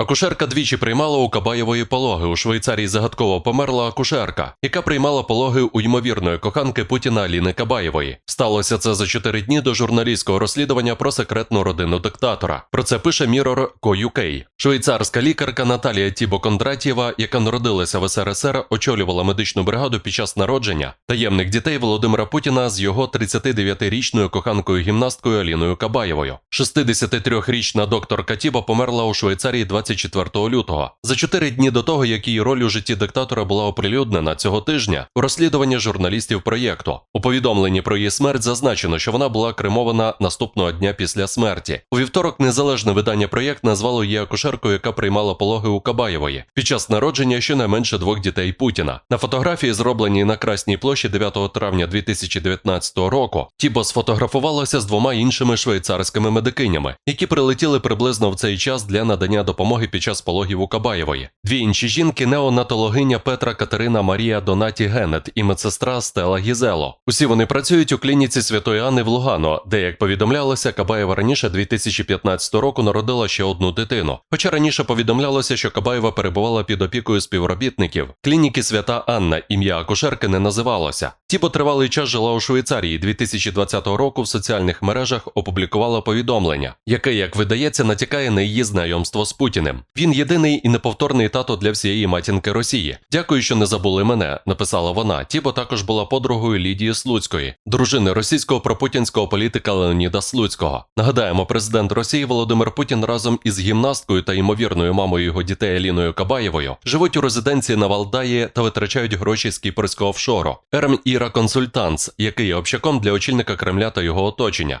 Акушерка двічі приймала у Кабаєвої пологи. У Швейцарії загадково померла акушерка, яка приймала пологи у ймовірної коханки Путіна Аліни Кабаєвої. Сталося це за чотири дні до журналістського розслідування про секретну родину диктатора. Про це пише Mirror.co.uk. Швейцарська лікарка Наталія Тібо Кондратєва, яка народилася в СРСР, очолювала медичну бригаду під час народження таємних дітей Володимира Путіна з його 39-річною коханкою гімнасткою Аліною Кабаєвою. 63-річна докторка Тіба померла у Швейцарії 24 лютого. За чотири дні до того, як її роль у житті диктатора була оприлюднена цього тижня у розслідуванні журналістів проєкту. У повідомленні про її смерть зазначено, що вона була кремована наступного дня після смерті. У вівторок незалежне видання проєкт назвало її акушеркою, яка приймала пологи у Кабаєвої під час народження щонайменше двох дітей Путіна. На фотографії, зробленій на Красній площі 9 травня 2019 року, Тібо сфотографувалася з двома іншими швейцарськими медикинями, які прилетіли приблизно в цей час для надання допомоги під час пологів у Кабаєвої. Дві інші жінки неонатологиня Петра Катерина Марія Донаті Генет і медсестра Стела Гізело. Усі вони працюють у клініці Святої Анни в Лугано, де, як повідомлялося, Кабаєва раніше 2015 року народила ще одну дитину. Хоча раніше повідомлялося, що Кабаєва перебувала під опікою співробітників. Клініки Свята Анна ім'я акушерки не називалося. Тібо тривалий час жила у Швейцарії. 2020 року в соціальних мережах опублікувала повідомлення, яке, як видається, натякає на її знайомство з Путіним. Він єдиний і неповторний тато для всієї матінки Росії. Дякую, що не забули мене, написала вона. Тібо також була подругою Лідії Слуцької, дружини російського пропутінського політика Леоніда Слуцького. Нагадаємо, президент Росії Володимир Путін разом із гімнасткою та ймовірною мамою його дітей Аліною Кабаєвою живуть у резиденції на Валдаї та витрачають гроші з кіпрського офшору. Ерм Іра Консультанс, який є общаком для очільника Кремля та його оточення.